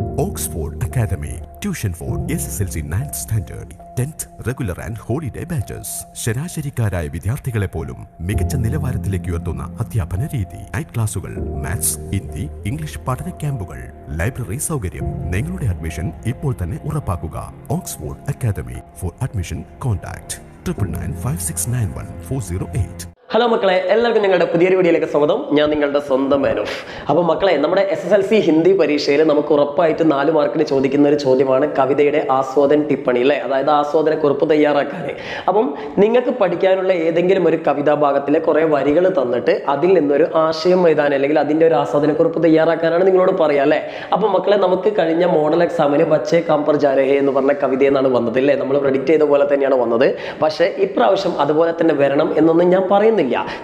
Oxford academy tuition for S S L C ninth standard tenth regular and holiday batches ശരാശരിക്കാരായ വിദ്യാർത്ഥികളെ പോലും മികച്ച നിലവാരത്തിലേക്ക് ഉയർത്തുന്ന അധ്യാപന രീതി. നൈറ്റ് ക്ലാസുകൾ മാത്സ് ഹിന്ദി ഇംഗ്ലീഷ് പഠന ക്യാമ്പുകൾ. ലൈബ്രറി സൗകര്യം നിങ്ങളുടെ അഡ്മിഷൻ ഇപ്പോൾ തന്നെ ഉറപ്പാക്കുക. Oxford academy for admission contact triple nine five six nine one four zero eight hello മക്കളെ. എല്ലാവർക്കും ഞങ്ങളുടെ പുതിയൊരു വീഡിയോയിലേക്ക് സ്വാഗതം. ഞാൻ നിങ്ങളുടെ സ്വന്തം മാനോഫ് അപ്പോൾ മക്കളെ നമ്മുടെ S S L C Hindi പരീക്ഷയിൽ നമുക്ക് ഉറപ്പായിട്ട് നാല് മാർക്കിന് ചോദിക്കുന്ന ഒരു ചോദ്യമാണ് കവിതയുടെ ആസ്വാദൻ ടിപ്പണി അല്ലേ? അതായത് ആസ്വാദന കുറിപ്പ് തയ്യാറാക്കാൻ. അപ്പം നിങ്ങൾക്ക് പഠിക്കാനുള്ള ഏതെങ്കിലും ഒരു കവിതാ ഭാഗത്തിലെ കുറേ വരികൾ തന്നിട്ട് അതിൽ നിന്നൊരു ആശയം എഴുതാൻ അല്ലെങ്കിൽ അതിന്റെ ഒരു ആസ്വാദന കുറിപ്പ് തയ്യാറാക്കാനാണ് നിങ്ങളോട് പറയുക അല്ലേ? അപ്പം മക്കളെ നമുക്ക് കഴിഞ്ഞ മോഡൽ എക്സാമിന് പച്ചേ കാമ്പർ ജാരഹേ എന്ന് പറഞ്ഞ കവിത എന്നാണ് വന്നത് അല്ലേ നമ്മൾ പ്രെഡിക്റ്റ് ചെയ്ത പോലെ തന്നെയാണ് വന്നത്. പക്ഷേ ഇപ്രാവശ്യം അതുപോലെ തന്നെ വരണം എന്നൊന്നും ഞാൻ പറയുന്നില്ല.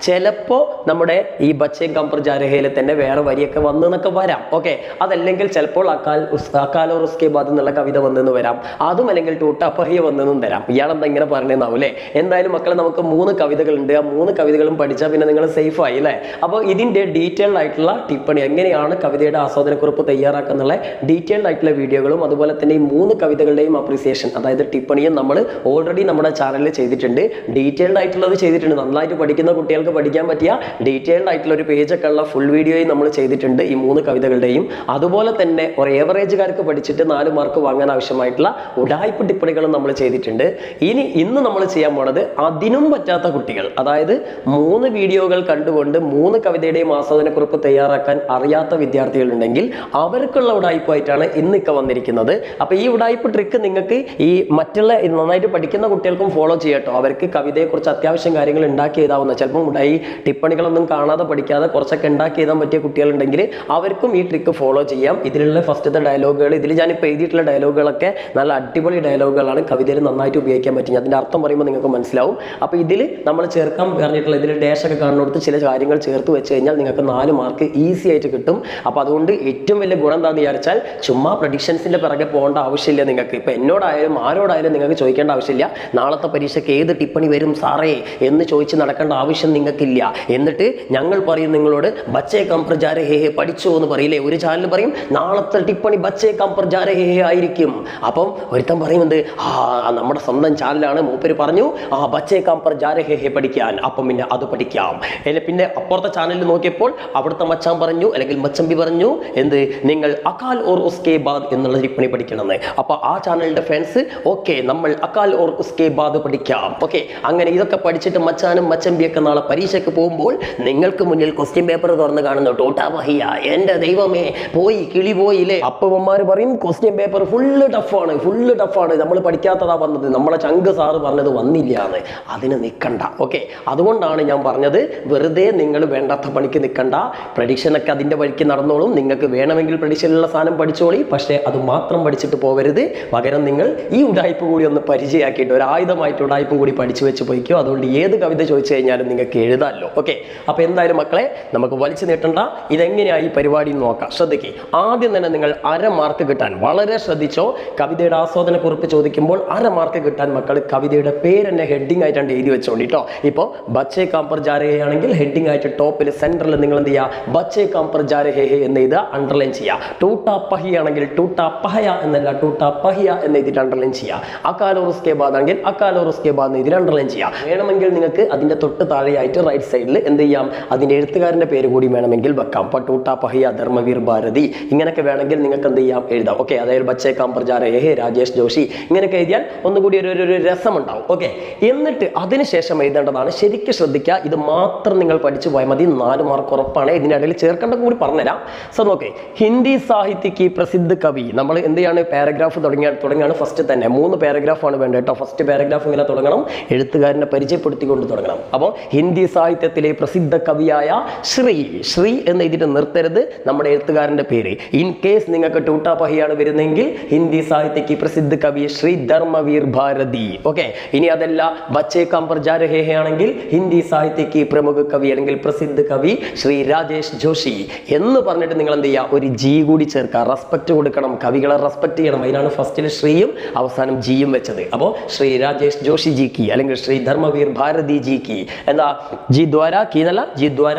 ചിലപ്പോൾ നമ്മുടെ ഈ ബച്ചയും കമ്പർ ജാരഹയിൽ തന്നെ വേറെ വരിയൊക്കെ വന്നു എന്നൊക്കെ വരാം. ഓക്കെ അതല്ലെങ്കിൽ ചിലപ്പോൾ അക്കാൽ അക്കാലോ ബാദ് എന്നുള്ള കവിത വന്നെന്ന് വരാം. അതും അല്ലെങ്കിൽ ടൂട്ടാപ്പഹിയ വന്നെന്നും തരാം ഇയാളെന്താ ഇങ്ങനെ പറഞ്ഞെന്നാവും അല്ലേ? എന്തായാലും മക്കളെ നമുക്ക് മൂന്ന് കവിതകളുണ്ട്. ആ മൂന്ന് കവിതകളും പഠിച്ചാൽ പിന്നെ നിങ്ങൾ സേഫ് ആയി അല്ലേ? അപ്പോൾ ഇതിന്റെ ഡീറ്റെയിൽഡ് ആയിട്ടുള്ള ടിപ്പണി എങ്ങനെയാണ് കവിതയുടെ ആസ്വാദനക്കുറിപ്പ് തയ്യാറാക്കുന്നുള്ള ഡീറ്റെയിൽഡ് ആയിട്ടുള്ള വീഡിയോകളും അതുപോലെ തന്നെ ഈ മൂന്ന് കവിതകളുടെയും അപ്രീസിയേഷൻ അതായത് ടിപ്പണിയും നമ്മൾ ഓൾറെഡി നമ്മുടെ ചാനലിൽ ചെയ്തിട്ടുണ്ട്. ഡീറ്റെയിൽഡ് ആയിട്ടുള്ളത് ചെയ്തിട്ടുണ്ട്. നന്നായിട്ട് പഠിക്കുന്ന കുട്ടികൾക്ക് പഠിക്കാൻ പറ്റിയ ഡീറ്റെയിൽഡ് ആയിട്ടുള്ള ഒരു പേജൊക്കെ ഉള്ള ഫുൾ വീഡിയോയും നമ്മൾ ചെയ്തിട്ടുണ്ട് ഈ മൂന്ന് കവിതകളുടെയും. അതുപോലെ തന്നെ ഒരു ഏവറേജുകാർക്ക് പഠിച്ചിട്ട് നാല് മാർക്ക് വാങ്ങാൻ ആവശ്യമായിട്ടുള്ള ഉടായ്പ ടിപ്പണികളും നമ്മൾ ചെയ്തിട്ടുണ്ട്. ഇനി ഇന്ന് നമ്മൾ ചെയ്യാൻ പോണത് അതിനും പറ്റാത്ത കുട്ടികൾ. അതായത് മൂന്ന് വീഡിയോകൾ കണ്ടുകൊണ്ട് മൂന്ന് കവിതയുടെയും ആസ്വാദനക്കുറിപ്പ് തയ്യാറാക്കാൻ അറിയാത്ത വിദ്യാർത്ഥികളുണ്ടെങ്കിൽ അവർക്കുള്ള ഉടായ്പായിട്ടാണ് ഇന്നിക്ക വന്നിരിക്കുന്നത്. അപ്പോൾ ഈ ഉടായ്പ ട്രിക്ക് നിങ്ങൾക്ക് ഈ മറ്റുള്ള നന്നായിട്ട് പഠിക്കുന്ന കുട്ടികൾക്കും ഫോളോ ചെയ്യട്ടോ. അവർക്ക് കവിതയെക്കുറിച്ച് അത്യാവശ്യം കാര്യങ്ങൾ ഉണ്ടാക്കി എഴുതാവുന്ന ചിലപ്പം ഈ ടിപ്പണികളൊന്നും കാണാതെ പഠിക്കാതെ കുറച്ചൊക്കെ ഉണ്ടാക്കി എഴുതാൻ പറ്റിയ കുട്ടികളുണ്ടെങ്കിൽ അവർക്കും ഈ ട്രിക്ക് ഫോളോ ചെയ്യാം. ഇതിലുള്ള ഫസ്റ്റത്തെ ഡയലോഗുകൾ ഇതിൽ ഞാനിപ്പോൾ എഴുതിയിട്ടുള്ള ഡയലോഗുകളൊക്കെ നല്ല അടിപൊളി ഡയലോഗുകളാണ് കവിതയിൽ നന്നായിട്ട് ഉപയോഗിക്കാൻ പറ്റും അതിന്റെ അർത്ഥം പറയുമ്പോൾ നിങ്ങൾക്ക് മനസ്സിലാവും. അപ്പോൾ ഇതിൽ നമ്മൾ ചേർക്കാൻ പറഞ്ഞിട്ടുള്ള ഇതിൽ ഡേഷൊക്കെ കാണുന്നിടത്ത് ചില കാര്യങ്ങൾ ചേർത്ത് വെച്ച് കഴിഞ്ഞാൽ നിങ്ങൾക്ക് നാല് മാർക്ക് ഈസി ആയിട്ട് കിട്ടും. അപ്പോൾ അതുകൊണ്ട് ഏറ്റവും വലിയ ഗുണം എന്താണെന്ന് വിചാരിച്ചാൽ ചുമ്മാ പ്രഡിക്ഷൻസിന്റെ പിറകെ പോകേണ്ട ആവശ്യമില്ല നിങ്ങൾക്ക്. ഇപ്പോൾ എന്നോടായാലും ആരോടായാലും നിങ്ങൾക്ക് ചോദിക്കേണ്ട ആവശ്യമില്ല. നാളത്തെ പരീക്ഷയ്ക്ക് ഏത് ടിപ്പണി വരും സാറേ എന്ന് ചോദിച്ച് നടക്കേണ്ട നിങ്ങൾക്കില്ല. എന്നിട്ട് ഞങ്ങൾ പറയും നിങ്ങളോട് ബച്ചേ കംപ്രജാര ഹേ ഹേ പഠിച്ചോ എന്ന് പറയില്ലേ ഒരു ചാനൽ പറയും നാളത്തെ ടിപ്പണി ബച്ചേ കംപ്രജാര ഹേ ഹേ ആയിരിക്കും. അപ്പം ഒരുത്തൻ പറയുന്നത് ആ നമ്മുടെ സ്വന്തം ചാനലാണ് മൂപ്പര് പറഞ്ഞു ആ ബച്ചേ കംപ്രജാര ഹേ ഹേ പഠിക്കാൻ. അപ്പം പിന്നെ അത് പഠിക്കാം. അല്ലെ പിന്നെ അപ്പുറത്തെ ചാനലിൽ നോക്കിയപ്പോൾ അവിടുത്തെ മച്ചാൻ പറഞ്ഞു അല്ലെങ്കിൽ മച്ചമ്പി പറഞ്ഞു എന്ത് നിങ്ങൾ അകാൽ ഓർ ഉസ്കേ ബാദ് എന്നുള്ള ടിപ്പണി പഠിക്കണമെന്ന്. അപ്പൊ ആ ചാനലിന്റെ ഫാൻസ് ഓക്കെ നമ്മൾ അകാൽ ഓർ ഉസ്കേ ബാദ് പഠിക്കാം. ഓക്കെ അങ്ങനെ ഇതൊക്കെ പഠിച്ചിട്ട് മച്ചാനും മച്ചമ്പിയൊക്കെ നാളെ പരീക്ഷയ്ക്ക് പോകുമ്പോൾ നിങ്ങൾക്ക് മുന്നിൽ ക്വസ്റ്റ്യൻ പേപ്പർ തുറന്ന് കാണുന്നു ടോട്ടാ വഹിയ എന്റെ ദൈവമേ പോയി കിളി പോയില്ലേ അപ്പവന്മാർ പറയും ക്വസ്റ്റ്യൻ പേപ്പർ ഫുള്ള് ടഫാണ് ഫുള്ള് ടഫാണ് നമ്മൾ പഠിക്കാത്തതാ വന്നത് നമ്മളെ ചങ്ക് സാറ് പറഞ്ഞത് വന്നില്ല എന്ന്. അതിന് നിൽക്കണ്ട ഓക്കെ അതുകൊണ്ടാണ് ഞാൻ പറഞ്ഞത് വെറുതെ നിങ്ങൾ വേണ്ടാത്ത പണിക്ക് നിൽക്കണ്ട പ്രഡിക്ഷനൊക്കെ അതിന്റെ വഴിക്ക് നടന്നോളും. നിങ്ങൾക്ക് വേണമെങ്കിൽ പ്രഡിക്ഷനുള്ള സാധനം പഠിച്ചോളി പക്ഷേ അത് മാത്രം പഠിച്ചിട്ട് പോകരുത് പകരം നിങ്ങൾ ഈ ഉടായ്പ കൂടി ഒന്ന് പരിചയമാക്കിയിട്ട് ഒരു ആയുധമായിട്ട് ഉടായ്പ കൂടി പഠിച്ചു വെച്ച് പോയിക്കോ. അതുകൊണ്ട് ഏത് കവിത ചോദിച്ചു കഴിഞ്ഞാലും നിങ്ങൾക്ക് എഴുതാമല്ലോ ഓക്കെ അപ്പോൾ എന്തായാലും മക്കളെ നമുക്ക് വലിച്ചു നീട്ടണ്ട. ഇതെങ്ങനെയാണ് ഈ പരിപാടി നോക്കാം. ശ്രദ്ധിക്കുക ആദ്യം തന്നെ നിങ്ങൾ അര മാർക്ക് കിട്ടാൻ വളരെ ശ്രദ്ധിച്ചോ. കവിതയുടെ ആസ്വാദന കുറിപ്പ് ചോദിക്കുമ്പോൾ അര മാർക്ക് കിട്ടാൻ മക്കൾ കവിതയുടെ പേര് തന്നെ ഹെഡിങ് ആയിട്ടാണ് എഴുതി വെച്ചോണ്ട് കേട്ടോ. ഇപ്പോൾ ബച്ചേ കാമ്പർ ജാരഹയാണെങ്കിൽ ഹെഡിങ് ആയിട്ട് ടോപ്പിൽ സെന്ററിൽ നിങ്ങൾ എന്ത് ചെയ്യുക? ബച്ചേ കാമ്പർ ജാരഹേ എന്ന് എഴുതുക അണ്ടർലൈൻ ചെയ്യുക. ടൂട്ടാ പഹി ആണെങ്കിൽ ടൂട്ടാ പഹയ എന്നല്ല ടൂട്ടാ പഹിയ എന്ന് എഴുതിയിട്ട് അണ്ടർലൈൻ ചെയ്യുക. അക്കാലോ റുസ്കെ ബാദ് ആണെങ്കിൽ അക്കാലോ റുസ്കെ ബാദ് എന്ന് എഴുതി അണ്ടർലൈൻ ചെയ്യുക. വേണമെങ്കിൽ നിങ്ങൾക്ക് അതിന്റെ തൊട്ട് താഴെയായിട്ട് റൈറ്റ് സൈഡിൽ എന്ത് ചെയ്യാം? അതിന്റെ എഴുത്തുകാരന്റെ പേര് കൂടി വേണമെങ്കിൽ വെക്കാം. പട്ടൂട്ട പഹിയ ധർമ്മവീർ ഭാരതി. ഇങ്ങനെയൊക്കെ വേണമെങ്കിൽ നിങ്ങൾക്ക് എന്ത് ചെയ്യാം? എഴുതാം. ഓക്കെ അതായത് ബച്ചേ കാംപ്രചാര ഏഹേ രാജേഷ് ജോഷി. ഇങ്ങനെയൊക്കെ എഴുതിയാൽ ഒന്നുകൂടി ഒരു ഒരു- രസമുണ്ടാവും. ഓക്കെ എന്നിട്ട് അതിനുശേഷം എഴുതേണ്ടതാണ് ശരിക്കും ശ്രദ്ധിക്കുക ഇത് മാത്രം നിങ്ങൾ പഠിച്ചു പോയാൽ മതി. നാല് മാർക്ക് ഉറപ്പാണ്. ഇതിനിടയിൽ ചേർക്കേണ്ട കൂടി പറഞ്ഞുതരാം. സോ നോക്കേ. ഹിന്ദി സാഹിത്യക്ക് പ്രസിദ്ധ കവി. നമ്മൾ എന്ത് ചെയ്യാണ്? പാരഗ്രാഫ് തുടങ്ങിയ തുടങ്ങിയാണ് ഫസ്റ്റ് തന്നെ. മൂന്ന് പാരഗ്രാഫാണ് വേണ്ടത് കേട്ടോ. ഫസ്റ്റ് പാരഗ്രാഫ് ഇങ്ങനെ തുടങ്ങണം. എഴുത്തുകാരനെ പരിചയപ്പെടുത്തിക്കൊണ്ട് തുടങ്ങണം. അപ്പോൾ ഹിന്ദി സാഹിത്യത്തിലെ പ്രസിദ്ധ കവിയായ ശ്രീ ശ്രീ എന്ന് എഴുതിയിട്ട് നിർത്തരുത് നമ്മുടെ എഴുത്തുകാരന്റെ പേര്. ഇൻ കേസ് നിങ്ങൾക്ക് ടൂട്ടാപ്പഹിയാണ് വരുന്നതെങ്കിൽ ഹിന്ദി സാഹിത്യക്ക് പ്രസിദ്ധ കവി ശ്രീ ധർമ്മവീർ ഭാരതി. ഓക്കെ ഇനി അതല്ല ബച്ചേ കാമ്പർ ജാരഹേ ആണെങ്കിൽ ഹിന്ദി സാഹിത്യക്ക് പ്രമുഖ കവി അല്ലെങ്കിൽ പ്രസിദ്ധ കവി ശ്രീ രാജേഷ് ജോഷി. എന്ന് പറഞ്ഞിട്ട് നിങ്ങൾ എന്ത് ചെയ്യുക? ഒരു ജി കൂടി ചേർക്കുക. റെസ്പെക്ട് കൊടുക്കണം. കവികളെ റെസ്പെക്ട് ചെയ്യണം. അതിനാണ് ഫസ്റ്റിൽ ശ്രീയും അവസാനം ജിയും വെച്ചത്. അപ്പോൾ ശ്രീ രാജേഷ് ജോഷി ജി കി അല്ലെങ്കിൽ ശ്രീ ധർമ്മവീർ ഭാരതി ജി കി എന്താ? ജി ദ്വാര കീനല്ല ജി ദ്വാര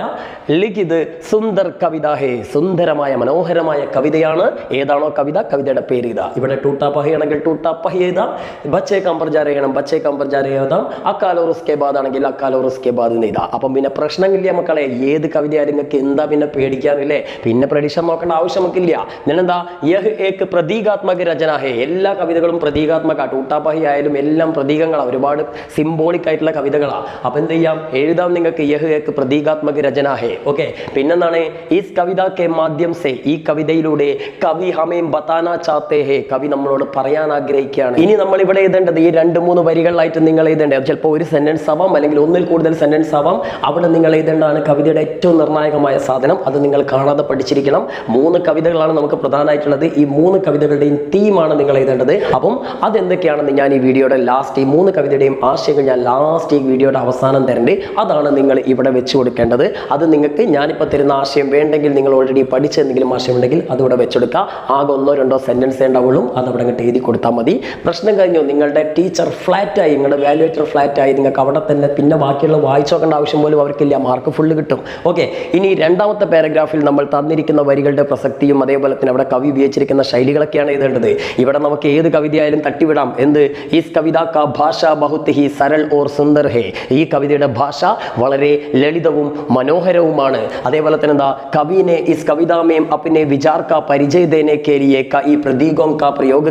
ലിഖിത് സുന്ദർ കവിത ഹേ. സുന്ദരമായ മനോഹരമായ കവിതയാണ്. ഏതാണോ കവിത? കവിതയുടെ പേര് ഇതാ. ഇവിടെ ടൂട്ടാ പഹയാണെങ്കിൽ ടൂട്ടാ പഹി എഴുതാം. ബച്ചേ കമ്പർജാര ചെയ്യണം ബച്ചേ കമ്പർജാര എഴുതാം. അക്കാലോ റിസ്കെ ബാദ് ആണെങ്കിൽ അക്കാലോ റിസ്കെ ബാദ് എഴുതാം. അപ്പം പിന്നെ പ്രശ്നമില്ല മക്കളെ. ഏത് കവിതയായാലും നിങ്ങൾക്ക് എന്താ പിന്നെ പേടിക്കാറില്ലേ? പിന്നെ പ്രഡിഷൻ നോക്കേണ്ട ആവശ്യം നമുക്കില്ല. ഞാനെന്താ യഹ് ഏക്ക് പ്രതീകാത്മക രചന ഹേ. എല്ലാ കവിതകളും പ്രതീകാത്മക. ടൂട്ടാപ്പഹി ആയാലും എല്ലാം പ്രതീകങ്ങളാണ് ഒരുപാട് സിംബോളിക് ആയിട്ടുള്ള കവിതകളാണ് അപ്പം എന്ത് ചെയ്യാം? എഴുതാം നിങ്ങൾക്ക് യഹ് പ്രതീകാത്മക രചന ഹേ ഓക്കെ പിന്നെന്താണ്? ഈ കവിത കെ മാധ്യം സേ. ഈ കവിതയിലൂടെ കവി ഹമേം ബത്താന ചാത്തേ ഹേ. കവി നമ്മളോട് പറയാൻ ആഗ്രഹിക്കുകയാണ്. ഇനി നമ്മൾ ഇവിടെ എഴുതേണ്ടത് ഈ രണ്ട് മൂന്ന് വരികളിലായിട്ട് നിങ്ങൾ എഴുതേണ്ടത് ചിലപ്പോൾ ഒരു സെന്റൻസ് ആവാം അല്ലെങ്കിൽ ഒന്നിൽ കൂടുതൽ സെന്റൻസ് ആവാം. അവിടെ നിങ്ങൾ എഴുതേണ്ടതാണ് കവിതയുടെ ഏറ്റവും നിർണായകമായ സാധനം. അത് നിങ്ങൾ കാണാതെ പഠിച്ചിരിക്കണം. മൂന്ന് കവിതകളാണ് നമുക്ക് പ്രധാനമായിട്ടുള്ളത്. ഈ മൂന്ന് കവിതകളുടെയും തീമാണ് നിങ്ങൾ എഴുതേണ്ടത്. അപ്പം അതെന്തൊക്കെയാണെന്ന് ഞാൻ ഈ വീഡിയോയുടെ ലാസ്റ്റ് ഈ മൂന്ന് കവിതയുടെയും ആശയങ്ങൾ ഞാൻ ലാസ്റ്റ് ഈ വീഡിയോയുടെ അവസാനം തരണ്ട് അതാണ് നിങ്ങൾ ഇവിടെ വെച്ച് കൊടുക്കേണ്ടത്. അത് നിങ്ങൾക്ക് ഞാനിപ്പോൾ തരുന്ന ആശയം വേണ്ടെങ്കിൽ നിങ്ങൾ ഓൾറെഡി പഠിച്ച എന്തെങ്കിലും ആശയം ഉണ്ടെങ്കിൽ അതിവിടെ വെച്ചെടുക്കുക ആകെ ഒന്നോ രണ്ടോ സെന്റൻസ് ഉണ്ടാവുള്ളൂ. അത് അവിടെ അങ്ങോട്ട് എഴുതി കൊടുത്താൽ മതി. പ്രശ്നം കഴിഞ്ഞു. നിങ്ങളുടെ ടീച്ചർ ഫ്ലാറ്റായി നിങ്ങളുടെ വാലുവേറ്റർ ഫ്ലാറ്റായി നിങ്ങൾക്ക് അവിടെ തന്നെ പിന്നെ ബാക്കിയുള്ള വായിച്ചു നോക്കേണ്ട ആവശ്യം പോലും അവർക്കില്ല. മാർക്ക് ഫുള്ള് കിട്ടും. ഓക്കെ ഇനി രണ്ടാമത്തെ പാരഗ്രാഫിൽ നമ്മൾ തന്നിരിക്കുന്ന വരികളുടെ പ്രസക്തിയും അതേപോലെ തന്നെ അവിടെ കവി ഉപയോഗിച്ചിരിക്കുന്ന ശൈലികളൊക്കെയാണ് എഴുതേണ്ടത്. ഇവിടെ നമുക്ക് ഏത് കവിതയായാലും തട്ടിവിടാം. എന്ത്? ഈ കവിത ഭാഷ ബഹുത്ത് ഹി സരൾ ഓർ സുന്ദർ ഹേ. ഈ കവിതയുടെ ഭാഷ വളരെ ലളിതവും മനോഹരവുമാണ്. അതേപോലെ തന്നെ എന്താ കവിനെ ഇസ് കവിതാമേം അപ്പിനെ വിചാർ കാ പരിചയ ദേനെ കെ ക ഈ പ്രതീകം കാ പ്രയോഗ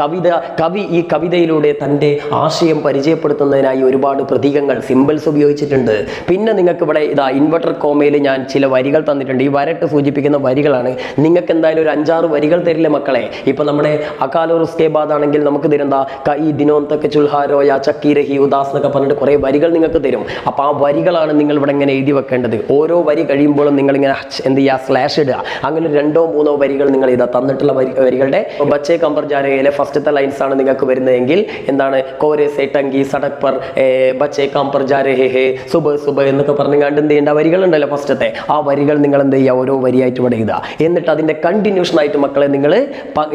കവിത കവി ഈ കവിതയിലൂടെ തന്റെ ആശയം പരിചയപ്പെടുത്തുന്നതിനായി ഒരുപാട് പ്രതീകങ്ങൾ സിമ്പിൾസ് ഉപയോഗിച്ചിട്ടുണ്ട്. പിന്നെ നിങ്ങൾക്ക് ഇവിടെ ഇതാ ഇൻവെർട്ടർ കോമയിൽ ഞാൻ ചില വരികൾ തന്നിട്ടുണ്ട്. ഈ വരട്ട് സൂചിപ്പിക്കുന്ന വരികളാണ്. നിങ്ങൾക്ക് എന്തായാലും ഒരു അഞ്ചാറ് വരികൾ തരില്ലേ മക്കളെ? ഇപ്പൊ നമ്മുടെ അകാലോ റുസ്കെ ആണെങ്കിൽ നമുക്ക് തരുന്ന ഈ ദിനോന്തക്ക് ചുൽഹാരോ യാ ചക്കി രഹി ഉദാസ് എന്നൊക്കെ പറഞ്ഞിട്ട് കുറേ വരികൾ നിങ്ങൾക്ക് തരും. അപ്പോൾ ആ വരികളാണ് നിങ്ങൾ ഇവിടെ ഇങ്ങനെ എഴുതി വെക്കേണ്ടത്. ഓരോ വരി കഴിയുമ്പോഴും നിങ്ങൾ ഇങ്ങനെ എന്ത് ചെയ്യുക? സ്ലാഷ് ഇടുക. അങ്ങനെ രണ്ടോ മൂന്നോ വരികൾ നിങ്ങൾ ഇതാ തന്നിട്ടുള്ള വരി വരികളുടെ ബച്ചേ കമ്പർ ജാരയിലെ ഫസ്റ്റത്തെ ലൈൻസ് ആണ് നിങ്ങൾക്ക് വരുന്നതെങ്കിൽ എന്താണ്? കോരെ സേട്ടങ്കി സടക് പർ ബച്ചേ കമ്പർ ജാരെ ഹേ സുബ സുബ എന്നൊക്കെ പറഞ്ഞുകൊണ്ട് എന്ത് ചെയ്യേണ്ട വരികൾ ഉണ്ടല്ലോ ഫസ്റ്റത്തെ. ആ വരികൾ നിങ്ങൾ എന്ത് ചെയ്യുക? ഓരോ വരിയായിട്ട് ഇവിടെ എഴുതുക. എന്നിട്ട് അതിന്റെ കണ്ടിന്യൂഷൻ ആയിട്ട് മക്കളെ നിങ്ങൾ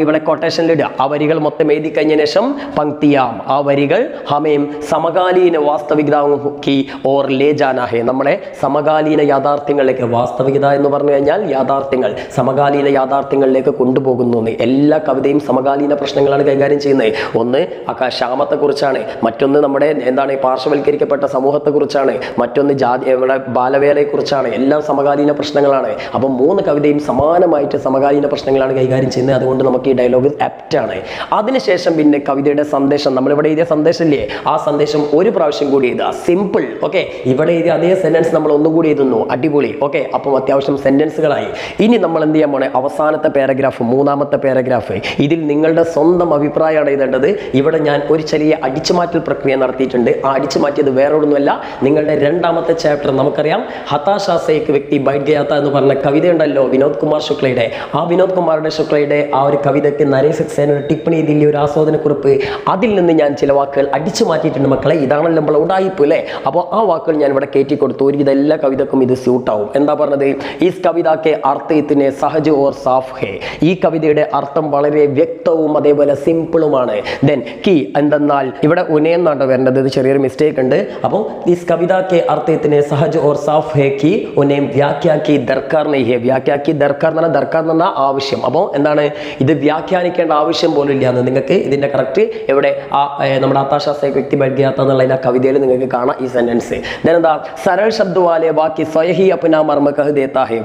ഇവിടെ കൊട്ടേഷനിൽ ഇടുക. ആ വരികൾ മൊത്തം എഴുതി കഴിഞ്ഞ ശേഷം പങ്ക്തിയാം. ആ വരികൾ ഹമയും സമകാലീന വാസ്തവികതാവും കി ഓർ ലേ ജാനാ നമ്മളെ സമകാലീന യാഥാർത്ഥ്യങ്ങളിലേക്ക് വാസ്തവികത എന്ന് പറഞ്ഞു കഴിഞ്ഞാൽ യാഥാർത്ഥ്യങ്ങൾ സമകാലീന യാഥാർത്ഥ്യങ്ങളിലേക്ക് കൊണ്ടുപോകുന്നു എല്ലാ കവിതയും സമകാലീന പ്രശ്നങ്ങളാണ് കൈകാര്യം ചെയ്യുന്നത്. ഒന്ന് ക്ഷാമത്തെക്കുറിച്ചാണ് മറ്റൊന്ന് നമ്മുടെ എന്താണ് പാർശ്വവൽക്കരിക്കപ്പെട്ട സമൂഹത്തെക്കുറിച്ചാണ്. മറ്റൊന്ന് ജാതി നമ്മുടെ ബാലവേലയെക്കുറിച്ചാണ്. എല്ലാം സമകാലീന പ്രശ്നങ്ങളാണ്. അപ്പം മൂന്ന് കവിതയും സമാനമായിട്ട് സമകാലീന പ്രശ്നങ്ങളാണ് കൈകാര്യം ചെയ്യുന്നത്. അതുകൊണ്ട് നമുക്ക് ഈ ഡയലോഗ് ആണ്. അതിനുശേഷം പിന്നെ കവിതയുടെ സന്ദേശം. നമ്മളിവിടെ എഴുതിയ സന്ദേശമില്ലേ ആ സന്ദേശം ഒരു പ്രാവശ്യം കൂടി എഴുതുക. സിമ്പിൾ ഓക്കെ ഇവിടെ എഴുതിയ അതേ സെന്റൻസ് നമ്മൾ ഒന്നും കൂടി എഴുതുന്നു. അടിപൊളി ഓക്കെ അപ്പം അത്യാവശ്യം സെന്റൻസുകളായി ഇനി നമ്മൾ എന്ത് ചെയ്യാൻ പോണേ? അവസാനത്തെ പാരഗ്രാഫ് മൂന്നാമത്തെ പാരഗ്രാഫ് ഇതിൽ നിങ്ങളുടെ സ്വന്തം അഭിപ്രായമാണ് എഴുതേണ്ടത്. ഇവിടെ ഞാൻ ഒരു ചെറിയ അടിച്ചുമാറ്റൽ പ്രക്രിയ നടത്തിയിട്ടുണ്ട്. ആ അടിച്ചുമാറ്റിയത് വേറെ ഒന്നുമല്ല നിങ്ങളുടെ രണ്ടാമത്തെ ചാപ്റ്റർ നമുക്കറിയാം. ഹതാശാസയ്ക്ക് വ്യക്തി ബൈറ്റ് ഗയാത്ത എന്ന് പറഞ്ഞ കവിത ഉണ്ടല്ലോ വിനോദ് കുമാർ ശുക്ലയുടെ. ആ വിനോദ് കുമാറുടെ ശുക്ലയുടെ ആ ഒരു കവിതയ്ക്ക് നരേഷ് ഒരു ടിപ്പണി ഇതിലെ ഒരു ആസ്വാദനക്കുറിപ്പ്. അതിൽ നിന്ന് ഞാൻ ചില വാക്കുകൾ അടിച്ചു മാറ്റിയിട്ടുണ്ട് മക്കളെ. ഇതാണല്ലോ നമ്മളെ ഉടായിപ്പ് അല്ലേ? അപ്പോൾ ആ വാക്കുകൾ ഞാൻ ഇവിടെ കയറ്റി കൊടുത്തു. ഒരുവിധ എല്ലാ കവിതക്കും ഇത് സ്യൂട്ടാവും. എന്താ പറഞ്ഞത്? ഈ കവിതയ്ക്ക് അർത്ഥത്തിന് സഹജ് ഓർ സാഫ് ഹേ. ഈ കവിതയുടെ അർത്ഥം വളരെ വ്യക്തവും അതേപോലെ സിമ്പിളുമാണ്. ദെൻ കി എന്തെന്നാൽ ഇവിടെ ഉനയെന്നാണ് വരേണ്ടത്. ഇത് ചെറിയൊരു മിസ്റ്റേക്ക് ഉണ്ട്. അപ്പോൾ ഈ കവിതയ്ക്ക് അർത്ഥത്തിന് സഹജ് ഓർ സാഫ് ഹേ കി ഉനയം വ്യാഖ്യാക്കി ദർക്കാർ നെയ് ഹേ. വ്യാഖ്യാക്കി ദർക്കാർ എന്ന് പറഞ്ഞാൽ ദർക്കാർ എന്ന് ആവശ്യം. അപ്പോൾ എന്താണ്? ഇത് വ്യാഖ്യാനിക്കേണ്ട ആവശ്യം പോലും ഇല്ല എന്ന് നിങ്ങൾക്ക് ഇതിന്റെ കറക്റ്റ് എവിടെ ആ നമ്മുടെ ആത്താശ്വാസ വ്യക്തി ബൽഗിയാത്ത എന്നുള്ള കവിതയിൽ നിങ്ങൾക്ക് കാണാം. ഈ സെന്റൻസ് ഇതെന്താ സരൾ ശബ്ദവാലെ ബാക്കി സ്വയഹി അപ്പന മർമ്മ കഹ്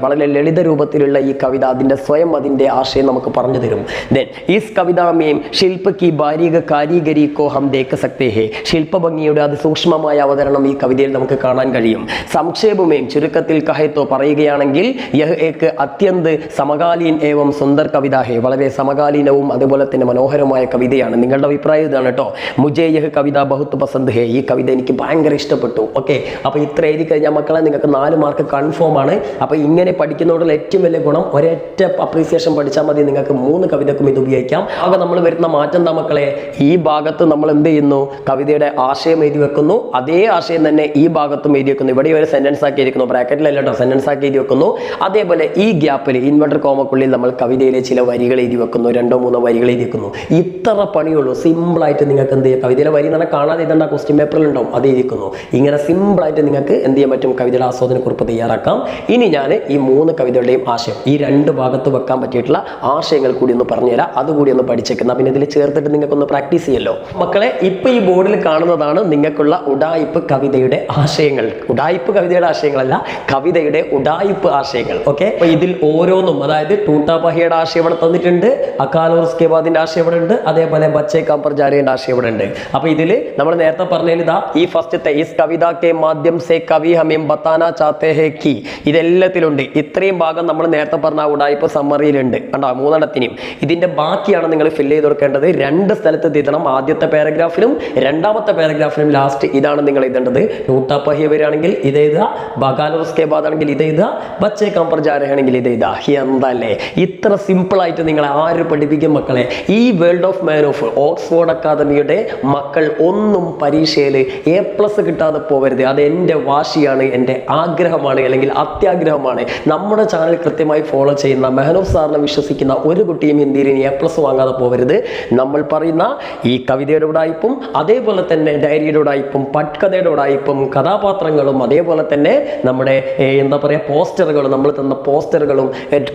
വളരെ ലളിത രൂപത്തിലുള്ള ഈ കവിത അതിന്റെ സ്വയം അതിന്റെ ആശയം നമുക്ക് പറഞ്ഞു തരും. ദെൻ ഈസ് കവിതാമേം ശില്പ കി ബാരിക കാരിഗരി കോ ഹം ദേക്ക സക്തേ ഹേ ശില്പഭംഗിയുടെ അത് സൂക്ഷ്മമായ അവതരണം ഈ കവിതയിൽ നമുക്ക് കാണാൻ കഴിയും. സംക്ഷേപമേം ചുരുക്കത്തിൽ കഹയത്തോ പറയുകയാണെങ്കിൽ യഹ് ഏക്ക് അത്യന്ത് സമകാലീൻ ഏവം സുന്ദർ കവിത ഹേ വളരെ സമകാലീനവും അതുപോലെ തന്നെ മനോഹരമായ കവിതയാണ്. നിങ്ങളുടെ അഭിപ്രായം ഇതാണ് കേട്ടോ. മുജേ യഹ് കവിത ബഹുത്ത് പസന്ത് ഹേ. ഈ കവിത എനിക്ക് ഭയങ്കര ഇഷ്ടപ്പെട്ടു. ഓക്കെ അപ്പോൾ ഇത്ര എഴുതി കഴിഞ്ഞാൽ മക്കളെ നിങ്ങൾക്ക് നാല് മാർക്ക് കൺഫേം ആണ്. അപ്പോൾ ഇങ്ങനെ പഠിക്കുന്നതോടുള്ള ഏറ്റവും വലിയ ഗുണം ഒരൊറ്റ അപ്രീസിയേഷൻ പഠിച്ചാൽ മതി. നിങ്ങൾക്ക് മൂന്ന് കവിതക്കും ഇത് ഉപയോഗിക്കാം. ആകെ നമ്മൾ വരുന്ന മാറ്റം എന്താ മക്കളെ? ഈ ഭാഗത്ത് നമ്മൾ എന്ത് ചെയ്യുന്നു? കവിതയുടെ ആശയം എഴുതി വെക്കുന്നു. അതേ ആശയം തന്നെ ഈ ഭാഗത്തും എഴുതി വെക്കുന്നു. ഇവിടെ ഒരു സെന്റൻസ് ആക്കി ഇരിക്കുന്നു ബ്രാക്കറ്റിലല്ല കേട്ടോ സെന്റൻസ് ആക്കി എഴുതി വെക്കുന്നു. അതേപോലെ ഈ ഗ്യാപ്പിൽ ഇൻവെർട്ടർ കോമക്കുള്ളിൽ നമ്മൾ കവിതയിലെ ചില വരികൾ എഴുതി വെക്കുന്നു. രണ്ടോ മൂന്നോ വരികൾ എഴുതി വെക്കുന്നു. ഇത്ര പണിയുള്ളൂ. സിമ്പിൾ ആയിട്ട് നിങ്ങൾക്ക് എന്ത് ചെയ്യാം? കവിതയിലെ വരി തന്നെ കാണാതെ ഇതെന്താ ക്വസ്റ്റ്യൻ പേപ്പറിൽ ഉണ്ടാവും. അത് എഴുതിക്കുന്നു ഇങ്ങനെ സിമ്പിളായിട്ട് നിങ്ങൾക്ക് എന്ത് ചെയ്യാൻ പറ്റും? കവിതയുടെ ആസ്വാദനക്കുറിപ്പ് തയ്യാറാക്കാം. ഇനി ഞാൻ ഈ മൂന്ന് കവിതകളുടെയും ആശയം ഈ രണ്ട് ഭാഗത്ത് വെക്കാൻ പറ്റിയിട്ടുള്ള ആശയങ്ങൾ കൂടി ഒന്ന് പറഞ്ഞുതരാം. അതുകൂടി ഒന്ന് പഠിച്ചേക്കുന്ന. പിന്നെ ഇതിൽ ചേർത്തിട്ട് നിങ്ങൾക്കൊന്ന് പ്രാക്ടീസ് ചെയ്യല്ലോ. മക്കളെ ഇപ്പൊ ഈ ബോർഡിൽ കാണുന്നതാണ് നിങ്ങൾക്കുള്ള ഉഡായിപ്പ് കവിതയുടെ ആശയങ്ങൾ. ഉഡായിപ്പ് കവിതയുടെ ആശയങ്ങളല്ല കവിതയുടെ ഉഡായിപ്പ് ആശയങ്ങൾ. ഓക്കെ? അപ്പൊ ഇതിൽ ഓരോന്നും അതായത് ടൂട്ടാപഹിയുടെ ആശയം ഇവിടെ തന്നിട്ടുണ്ട് അക്കാലോസ്കേബാദിന്റെ ആശയം ഇവിടെ ഉണ്ട് അതേപോലെ ബച്ചേ കാപ്പർ ജാരയുടെ ആശയം ഇവിടെ ഉണ്ട്. അപ്പൊ ഇതിൽ നമ്മൾ നേരത്തെ പറഞ്ഞതിൽ ഇതാ ഈ ഫസ്റ്റത്തെ ഈ കവിത കെ മാധ്യം സെ കവി ഹമേം ബത്താന ചാത്തേ ഹെ കി. ഇതെല്ലാത്തിലുണ്ട്. ഇത്രയും ഭാഗം നമ്മൾ നേരത്തെ പറഞ്ഞ ഉടായ്പ സമ്മറിയിലുണ്ട്. കണ്ടോ? മൂന്നെണ്ണത്തിനും ഇതിന്റെ ബാക്കിയാണ് നിങ്ങൾ ഫില്ല് ചെയ്ത് കൊടുക്കേണ്ടത്. രണ്ട് സ്ഥലത്ത് എഴുതണം ആദ്യത്തെ പാരഗ്രാഫിലും രണ്ടാമത്തെ പാരഗ്രാഫിലും ലാസ്റ്റ് ഇതാണ് നിങ്ങൾ എഴുതേണ്ടത് നൂട്ടാപ്പഹിയ വരികയാണെങ്കിൽ ഇത് എഴുതുക. ബഗാലോസ്കെ ബാദ് ആണെങ്കിൽ ഇത് എഴുതുക. ബച്ചേ കമ്പർ ജാരയാണെങ്കിൽ ഇത് എഴുതുക. എന്തല്ലേ? ഇത്ര സിമ്പിൾ ആയിട്ട് നിങ്ങളെ ആര് പഠിപ്പിക്കും മക്കളെ? ഈ world of man of Oxford അക്കാദമിയുടെ മക്കൾ ഒന്നും പരീക്ഷയിൽ എ പ്ലസ് കിട്ടാതെ പോകരുത് അത് എന്റെ വാശിയാണ് എന്റെ ആഗ്രഹമാണ് അല്ലെങ്കിൽ അത്യാഗ്രഹമാണ്. നമ്മുടെ ചാനൽ കൃത്യമായി ഫോളോ ചെയ്യുന്ന മെഹനൂഫ് സാറിനെ വിശ്വസിക്കുന്ന ഒരു കുട്ടിയും ഹിന്ദിയിൽ ഇനി എ പ്ലസ് വാങ്ങാതെ പോകരുത് നമ്മൾ പറയുന്ന ഈ കവിതയുടെ ഉടായ്പും അതേപോലെ തന്നെ ഡയറിയുടെ ഉടായ്പും പട്കഥയുടെ ഉടായ്പും കഥാപാത്രങ്ങളും അതേപോലെ തന്നെ നമ്മുടെ എന്താ പറയുക പോസ്റ്ററുകളും നമ്മൾ തന്ന പോസ്റ്ററുകളും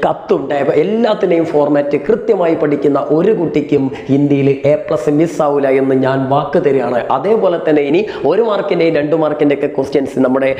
കത്തും എല്ലാത്തിന്റെയും ഫോർമാറ്റ് കൃത്യമായി പഠിക്കുന്ന ഒരു കുട്ടിക്കും ഇന്ത്യയിൽ എ പ്ലസ് മിസ്സാവില്ല എന്ന് ഞാൻ വാക്ക് തരികയാണ്. അതേപോലെ തന്നെ ഇനി ഒരു മാർക്കിന്റെയും രണ്ടു മാർക്കിന്റെ ഒക്കെ ക്വസ്റ്റ്യൻസ് നമ്മുടെ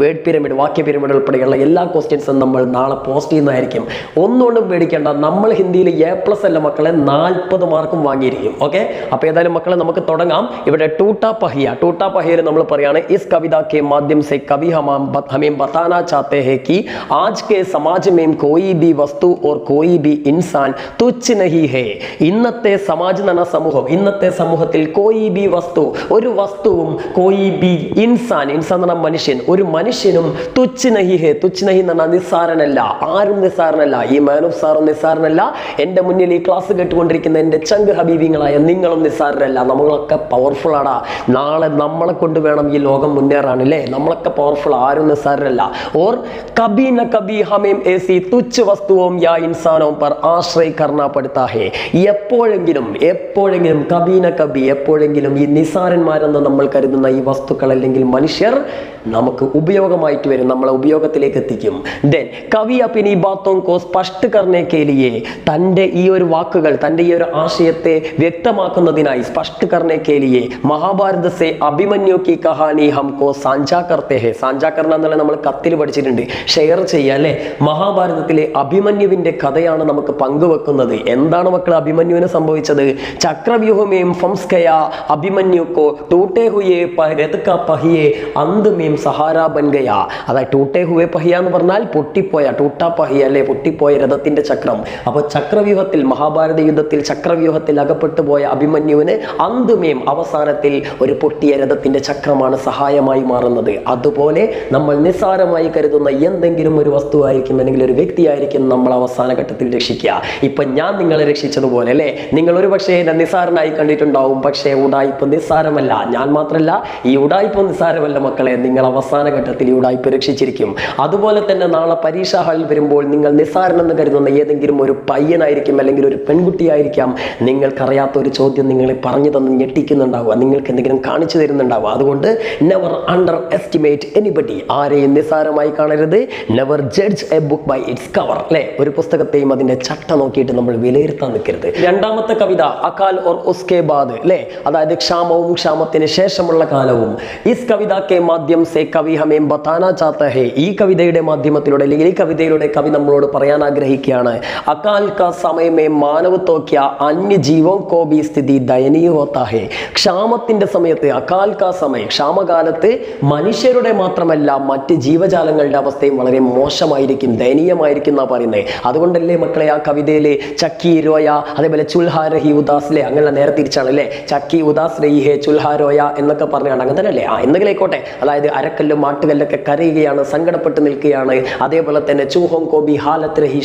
വേർഡ് പിരമിഡ് വാക്യ പിരമിഡ് ഉൾപ്പെടെയുള്ള എല്ലാ ക്വസ്റ്റ്യൻസും നമ്മൾ നാളെ പോസ്റ്റ് ചെയ്യുന്നതായിരിക്കും. ഒന്നുകൊണ്ടും പേടിക്കേണ്ട നമ്മൾ ഹിന്ദിയിൽ എ പ്ലസ് അല്ല മക്കളെ നാൽപ്പത് മാർക്കും വാങ്ങിയിരിക്കും. ഓക്കെ അപ്പോൾ ഏതായാലും മക്കളെ നമുക്ക് തുടങ്ങാം. ഇവിടെ ടൂട്ടാ പഹിയ. ടൂട്ടാ പഹിയയിൽ നമ്മൾ പറയുകയാണ് ഇസ് കവിത കെ മാധ്യം സെ കവി ഹമേം ബത്താനാ ചാത്തേ ഹെ കി. ആജ് കെ സമാജമേം കോയി ബി വസ്തു ഓർ കോയി ബി ഇൻസാൻ. തുച്ഛ് നഹി ഹേ. ഇന്നത്തെ സമാജ് എന്ന് സമൂഹം ഇന്നത്തെ സമൂഹത്തിൽ കോയി ബി വസ്തു. ഒരു വസ്തുവും കോയി ബി ഇൻസാൻ ഇൻസാൻ എന്ന് മനുഷ്യൻ. ഒരു മനുഷ്യനും തുച്ഛ നഹി ഹേ തുച്ഛ നഹി നിസ്സാരനല്ല. ആരും നിസ്സാരനല്ല. ഈ മാനൂഫ് സാറും നിസ്സാരനല്ല. എന്റെ മുന്നിൽ ഈ ക്ലാസ് കേട്ടുകൊണ്ടിരിക്കുന്ന എന്റെ ചങ്ക് ഹബീബിങ്ങളായ നിങ്ങളും നിസ്സാരരല്ല. നമ്മളൊക്കെ പവർഫുൾ ആടാ. നാളെ നമ്മളെ കൊണ്ട് വേണം ഈ ലോകം മുന്നേറാൻ അല്ലേ? നമ്മളൊക്കെ പവർഫുൾ ആരും നിസ്സാരരല്ല. ഓർ കബി ന കബി ഹമേം ഏസി തുച്ഛ വസ്തുവും യാ ഇൻസാനവും പർ ആശ്രയ കർണ പെടുത്താ ഹേ എപ്പോഴെങ്കിലും എപ്പോഴെങ്കിലും കബീന കബി എപ്പോഴെങ്കിലും ഈ നിസാരന്മാരെന്ന് നമ്മൾ കരുതുന്ന ഈ വസ്തുക്കൾ അല്ലെങ്കിൽ മനുഷ്യർ നമുക്ക് ഉപയോഗമായിട്ട് വരും നമ്മളെ ഉപയോഗത്തിലേക്ക് എത്തിക്കും. ദെൻ കവി അപ്പിനി കോസ് സ്പഷ്ട കർണേ കേലിയെ തന്റെ ഈ ഒരു വാക്കുകൾ തന്റെ ഈ ഒരു ആശയത്തെ വ്യക്തമാക്കുന്നതിനായി സ്പഷ്ട കർണേ കേലിയെ മഹാഭാരത സെ അഭിമന്യു കി കഹാനി ഹംകോ സാഞ്ചാ കർത്തേ ഹെ. സാഞ്ചാ കർണ എന്നുള്ള നമ്മൾ കത്തിൽ പഠിച്ചിട്ടുണ്ട് ഷെയർ ചെയ്യുക അല്ലേ? മഹാഭാരതത്തിലെ അഭിമന്യുവിന്റെ കഥയാണ് നമുക്ക് പങ്കുവെക്കുന്നത്. എന്താണ് മക്കൾ അഭിമന്യുവിന് സംഭവിച്ചത്? ചക്രവ്യൂഹമേം ഫംസ്കയ അഭിമന്യുക്കോ ടൂട്ടേ ഹുയെ രതുക്ക പഹിയെ അന്തുമേം സഹാര ബൻഗയ. അതായത് ടൂട്ടെ ഹുവേ പഹിയ എന്ന് പറഞ്ഞാൽ പൊട്ടിപ്പോയ ടൂട്ട പഹിയ അല്ലെ പൊട്ടിപ്പോയ രഥത്തിന്റെ ചക്രം. അപ്പോൾ ചക്രവ്യൂഹത്തിൽ മഹാഭാരത യുദ്ധത്തിൽ ചക്രവ്യൂഹത്തിൽ അകപ്പെട്ടു പോയ അഭിമന്യുവിന് അന്തുമേം അവസാനത്തിൽ ഒരു പൊട്ടിയ രഥത്തിന്റെ ചക്രമാണ് സഹായമായി മാറുന്നത്. അതുപോലെ നമ്മൾ നിസ്സാരമായി കരുതുന്ന എന്തെങ്കിലും ഒരു വസ്തു വസ്തുവായിരിക്കും അല്ലെങ്കിൽ ഒരു വ്യക്തിയായിരിക്കും നമ്മൾ അവസാന ഘട്ടത്തിൽ രക്ഷിക്കുക. ഇപ്പൊ ഞാൻ നിങ്ങളെ രക്ഷിച്ചതുപോലെ അല്ലേ? നിങ്ങൾ ഒരു പക്ഷേ നിസ്സാരനായി കണ്ടിട്ടുണ്ടാവും പക്ഷേ ഉടായ്പ നിസ്സാരമല്ല. ഞാൻ മാത്രമല്ല ഈ ഉടായ്പ നിസ്സാരമല്ല മക്കളെ. നിങ്ങൾ അവസാന ഘട്ടത്തിൽ ഈ ഉടായ്പ രക്ഷിച്ചിരിക്കും. അതുപോലെ തന്നെ നാളെ പരീക്ഷാ ഹാളിൽ വരുമ്പോൾ നിങ്ങൾ നിസ്സാരനെന്ന് കരുതുന്ന ഏതെങ്കിലും ഒരു പയ്യനായിരിക്കും അല്ലെങ്കിൽ ഒരു പെൺകുട്ടിയായിരിക്കാം. നിങ്ങൾക്കറിയാത്ത ഒരു ചോദ്യം നിങ്ങളെ പറഞ്ഞു തന്ന് ഞെട്ടിക്കുന്നുണ്ടാവുക. നിങ്ങൾക്ക് എന്തെങ്കിലും കാണിച്ചു തരുന്നുണ്ടാവുക. അതുകൊണ്ട് നെവർ അണ്ടർ എസ്റ്റിമേറ്റ് എനിബഡി ആരെയും നിസ്സാരമായി കാണരുത്. Never judge a book by its cover അല്ലെ? ഒരു പുസ്തകത്തെയും അതിന്റെ ചട്ട നോക്കിയിട്ട് നമ്മൾ വിലയിരുത്താൻ നിൽക്കരുത്. രണ്ടാമത്തെ കവിത അകാൽ ഓർ ഉസ്കെ ബാദ്. അല്ലെ? അതായത് ക്ഷാമവും ക്ഷാമത്തിന് ശേഷമുള്ള കാലവും. ഇസ് കവിത കെ മാധ്യം സെ കവി ഹമേം ബത്താന ചാത്ത ഹേ ഈ കവിതയുടെ മാധ്യമത്തിലൂടെ അല്ലെങ്കിൽ ഈ കവിതയിലൂടെ കവി നമ്മളോട് പറയാൻ ആഗ്രഹിക്കുകയാണ്. അകാൽ കാ സമയമേ മാനവ തോക്കിയ അന്യ ജീവോ കോബി സ്ഥിതി ദയനീയ ഹോത്താ ഹേ. ക്ഷാമത്തിന്റെ സമയത്ത് അകാൽ കാ സമയം ക്ഷാമകാലത്ത് മനുഷ്യരുടെ മാത്രമല്ല മറ്റ് ജീവജാലങ്ങളുടെ അവസ്ഥയും വളരെ മോശമായിരിക്കും ദയനീയമായിരിക്കും എന്നാ പറയുന്നത്. അതുകൊണ്ടല്ലേ മക്കളെ ആ കവിതയിലെ ചക്കി രോയ അതേപോലെ ചുൽഹാരഹി ഉദാസ്ലെ അങ്ങനെ നേരെ തിരിച്ചാണ് അല്ലേ ചക്കി ഉദാസ് രഹി ഹേ ചുൽഹാരോയ എന്നൊക്കെ പറഞ്ഞാണ് അങ്ങനെ തന്നെ അല്ലേ ആ എന്തെങ്കിലും ആയിക്കോട്ടെ. അതായത് അരക്കല്ലും മാട്ടുകല്ലൊക്കെ കരയുകയാണ് സങ്കടപ്പെട്ട് നിൽക്കുകയാണ്. അതേപോലെ തന്നെ ചൂഹോം കോബി ഹാലത്ത് രഹി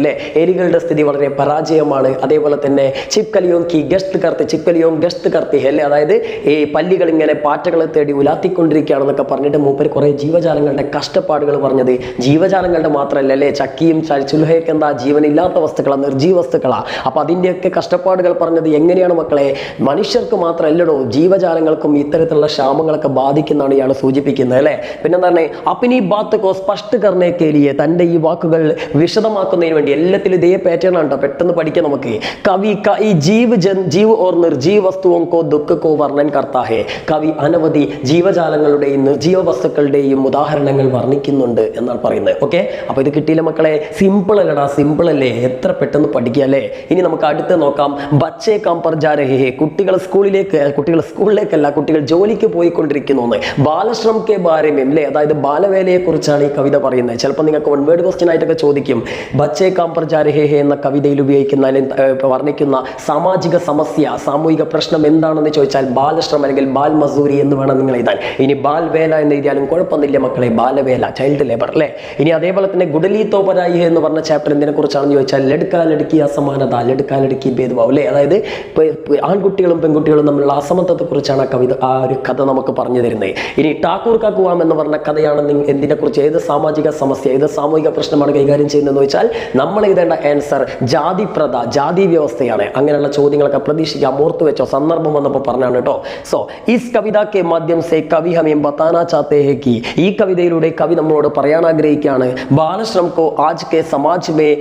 അല്ലെ എരികളുടെ സ്ഥിതി വളരെ പരാജയമാണ്. അതേപോലെ തന്നെ ചിപ്കലിയോം കി ഗസ്റ്റ് കർത്തി ചിപ്കലിയോം ഗസ്റ്റ് കർത്തി അല്ലേ അതായത് ഈ പല്ലികൾ ഇങ്ങനെ പാറ്റകളെ തേടി ഉലാത്തിക്കൊണ്ടിരിക്കുകയാണെന്നൊക്കെ പറഞ്ഞിട്ട് മൂപ്പർ കുറേ ജീവജാലങ്ങളുടെ കഷ്ടപ്പാടുകൾ പറഞ്ഞത്. ജീവജാലങ്ങളുടെ മാത്രമല്ല അല്ലേ ചക്കിയും ചുൽഹയൊക്കെ എന്താ? ജീവനില്ലാത്ത വസ്തുക്കളാണ് നിർജീവ വസ്തുക്കളാണ് അപ്പൊ അതിന്റെയൊക്കെ കഷ്ടപ്പാടുകൾ പറഞ്ഞത് എങ്ങനെയാണ് മക്കളെ? മനുഷ്യർക്ക് മാത്രമല്ലടോ ജീവജാലങ്ങൾക്കും ഇത്തരത്തിലുള്ള ക്ഷാമങ്ങളൊക്കെ രോഗങ്ങളൊക്കെ ബാധിക്കുന്നതാണ് ഇയാൾ സൂചിപ്പിക്കുന്നത് അല്ലേ? പിന്നെ പറഞ്ഞേ അപ്പിനി ബാത്ത് കോ സ്പഷ്ട കർണേ കേലിയെ തന്റെ ഈ വാക്കുകൾ വിശദമാക്കുന്നതിന് വേണ്ടി എല്ലാത്തിലും ഇതേ പാറ്റേൺ ആണ് പെട്ടെന്ന് പഠിക്കാം നമുക്ക്. കവി ഈ ജീവ് ജൻ ജീവ് ഓർ നിർജീവ വസ്തുവും കോ ദുഃഖക്കോ വർണൻ കർത്താഹേ. കവി അനവധി ജീവജാലങ്ങളുടെയും നിർജീവ വസ്തുക്കളുടെയും ഉദാഹരണങ്ങൾ വർണിക്കുന്നുണ്ട് എന്നാണ് പറയുന്നത് ഓക്കെ? അപ്പൊ ഇത് കിട്ടിയില്ല മക്കളെ? സിമ്പിൾ അല്ലടാ സിമ്പിൾ അല്ലേ? എത്ര പെട്ടെന്ന് പഠിക്കുക അല്ലേ? ഇനി നമുക്ക് അടുത്ത് നോക്കാം. ബച്ചേ കാം ജാരഹേ കുട്ടികൾ സ്കൂളിലേക്ക് കുട്ടികൾ സ്കൂളിലേക്കല്ല കുട്ടികൾ ജോലിക്ക് പോയിക്കൊണ്ടിരിക്കുന്നു എന്ന് ബാലശ്രം കെ ബാരമ്യം അല്ലേ അതായത് ബാലവേലയെ കുറിച്ചാണ് ഈ കവിത പറയുന്നത്. ചിലപ്പോൾ നിങ്ങൾക്ക് വൺ വേർഡ് ക്വസ്റ്റ്യൻ ആയിട്ടൊക്കെ ചോദിക്കും. ബച്ചേ കാമ്പർ ജാരഹേ എന്ന കവിതയിൽ ഉപയോഗിക്കുന്ന അല്ലെങ്കിൽ വർണിക്കുന്ന സാമാജിക സമസ്യ സാമൂഹിക പ്രശ്നം എന്താണെന്ന് ചോദിച്ചാൽ ബാലശ്രം അല്ലെങ്കിൽ ബാൽ മസൂരി എന്ന് വേണം നിങ്ങൾ എഴുതാൻ. ഇനി ബാൽ വേല എന്ന് എഴുതിയാലും കുഴപ്പമൊന്നുമില്ല മക്കളെ. ബാലവേല ചൈൽഡ് ലേബർ അല്ലേ ഇനി അതേപോലെ തന്നെ ഗുഡലി തോപരായി എന്ന് പറഞ്ഞ ചാപ്റ്റർ എന്തിനെ കുറിച്ചാണെന്ന് ചോദിച്ചാൽ ലടുക്കാ ലടുക്കി അസമാനത ലടുക്കാ ലടുക്കി ഭേദഭാവം അല്ലേ അതായത് ആൺകുട്ടികളും പെൺകുട്ടികളും തമ്മിലുള്ള അസമത്വത്തെ കുറിച്ചാണ് ആ കവിത ആ ഒരു കഥ നമുക്ക് പറഞ്ഞു തരുന്നത് ഇനി ടാക്കൂർ കാക്കുവാം എന്ന് പറഞ്ഞ കഥയാണ് നിങ്ങ- എന്തിനെ കുറിച്ച് ഏത് സാമാജിക സമസ്യ ഏത് സാമൂഹിക പ്രശ്നമാണ് കൈകാര്യം ചെയ്യുന്നതെന്ന് വെച്ചാൽ നമ്മൾ എഴുതേണ്ട ആൻസർ ജാതി പ്രഥ ജാതി വ്യവസ്ഥയാണ്. അങ്ങനെയുള്ള ചോദ്യങ്ങളൊക്കെ പ്രതീക്ഷിക്കാം ഓർത്തു വെച്ചോ സന്ദർഭം വന്നപ്പോൾ പറഞ്ഞാണ് കേട്ടോ. സോ ഈസ് കവിത കെ മാധ്യം സെ കവി ഹമേം ബത്താന ചാത്തേ ഹെ കി. ഈ കവിതയിലൂടെ കവി നമ്മളോട് പറയാൻ ആഗ്രഹിക്കുകയാണ് ബാലശ്രം കോ ആജ് കെ സമാജ് മേ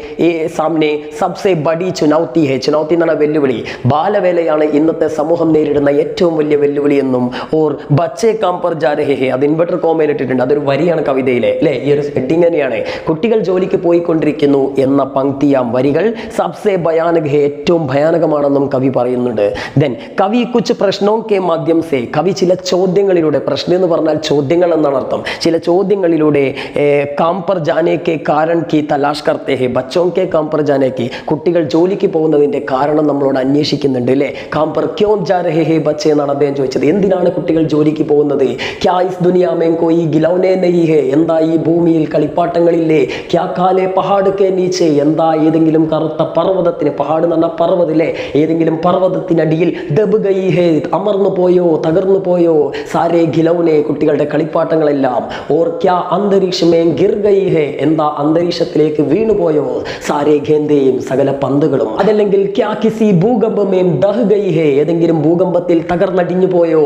സാമനെ സബ്സെ ബഡി ചുനൗത്തി ഹെ. ചുനൗത്തി എന്നാണ് വെല്ലുവിളി. ബാലവേലയാണ് ഇന്നത്തെ സമൂഹം നേരിടുന്ന ഏറ്റവും വലിയ വെല്ലുവിളി എന്നും ഓർ ബച്ചേ കാമ്പർ ജാരഹെ ഹേ അത് ഇൻവെർട്ടർ കോമയിൽ ഇട്ടിട്ടുണ്ട്. അതൊരു വരിയാണ് കവിതയിലെ അല്ലേ? ഈ ഒരു ഹെഡിങ് തന്നെയാണ്. കുട്ടികൾ ജോലിക്ക് പോയിക്കൊണ്ടിരിക്കുന്നു എന്ന പങ്ക്തിയാം വരികൾ. സബ്സെ ഭയാനക ഏറ്റവും ഭയാനകമാണെന്നും കവി പറയുന്നുണ്ട്. ദെൻ കവി കുച്ച് പ്രശ്നോ കെ മാധ്യം സേ. കവി ചില ചോദ്യങ്ങളിലൂടെ പ്രശ്നം എന്ന് പറഞ്ഞാൽ ചോദ്യങ്ങൾ എന്നാണ് അർത്ഥം. ചില ചോദ്യങ്ങളിലൂടെ ഏ, കാംപർ ജാനെ കെ കാരൺ കി തലാഷ് കർത്തേ ഹെ ബച്ചോ കെ കാംപർ ജാനെ കെ. കുട്ടികൾ ജോലിക്ക് പോകുന്നതിന്റെ കാരണം നമ്മളോട് അന്വേഷിക്കുന്നുണ്ട് അല്ലേ? കാംപർ ക്യോം ജാ രഹേ ഹേ ബച്ചെ എന്നാണ് അദ്ദേഹം ചോദിച്ചത്. എന്തിനാണ് കുട്ടികൾ ജോലിക്ക് പോകുന്നത്. ക്യാ ഇസ് ദുനിയാമേം ഗിലൗനെ ഹേ? എന്താ ഈ ഭൂമിയിൽ കളിപ്പാട്ടങ്ങളില്ലേ? ക്യാ കാലെ പഹാടുക്കെ നീച്ചേ? എന്താ ഏതെങ്കിലും കറുത്ത പർവതത്തിന് പഹാട് എന്ന പർവതില്ലേ ഏതെങ്കിലും പർവതത്തിനടിയിൽ ദബ് ഗൈ ഹേ? അമർന്നു പോയോ? തകർന്നു പോയോ? സാരേ ഗിലൗനെ കുട്ടികളുടെ കളിപ്പാട്ടങ്ങളെല്ലാം. ഓർ ക്യാ അന്തരീക്ഷമേ ഗിർഗൈഹെ എന്താ അന്തരീക്ഷത്തിലേക്ക് വീണുപോയോ സാരേ ഖേന്തയും സകല പന്തുകളും. അതല്ലെങ്കിൽ ക്യാ കിസി ഭൂകമ്പമേം ദഹ് ഗൈ ഏതെങ്കിലും ഭൂകമ്പത്തിൽ തകർന്നടിഞ്ഞു പോയോ?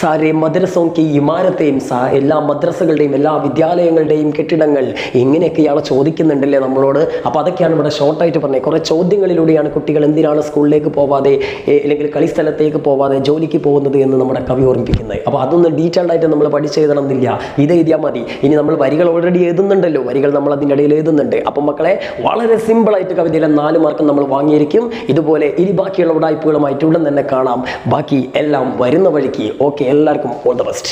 സാരേ മദ്രസോം കി ഇമാരത്തെയും എല്ലാ മദ്രസകളുടെയും എല്ലാ വിദ്യാലയങ്ങളുടെയും കെട്ടിടങ്ങൾ ഇങ്ങനെയൊക്കെയാണ് ചോദിക്കുന്നുണ്ടല്ലേ നമ്മളോട്? അപ്പോൾ അതൊക്കെയാണ് ഇവിടെ ഷോർട്ടായിട്ട് പറഞ്ഞത്. കുറേ ചോദ്യങ്ങളിലൂടെയാണ് കുട്ടികൾ എന്തിനാണ് സ്കൂളിലേക്ക് പോവാതെ അല്ലെങ്കിൽ കളിസ്ഥലത്തേക്ക് പോവാതെ ജോലിക്ക് പോകുന്നത് എന്ന് നമ്മുടെ കവി ഓർമ്മിപ്പിക്കുന്നത്. അപ്പോൾ അതൊന്നും ഡീറ്റെയിൽഡ് ആയിട്ട് നമ്മൾ പഠിച്ചു എഴുതണമെന്നില്ല ഇത് എഴുതിയാൽ മതി. ഇനി നമ്മൾ വരികൾ ഓൾറെഡി എഴുതുന്നുണ്ടല്ലോ. വരികൾ നമ്മൾ അതിന്റെ ഇടയിൽ എഴുതുന്നുണ്ട്. അപ്പോൾ മക്കളെ വളരെ സിമ്പിളായിട്ട് കവിതയിലെ നാല് മാർക്ക് നമ്മൾ വാങ്ങിയിരിക്കും. ഇതുപോലെ ഇനി ബാക്കിയുള്ള ഉടായ്പകളുമായിട്ട് ഉടൻ തന്നെ കാണാം. ബാക്കി എല്ലാം വരുന്ന വഴിക്ക്. ഓക്കെ എല്ലാവർക്കും all the best.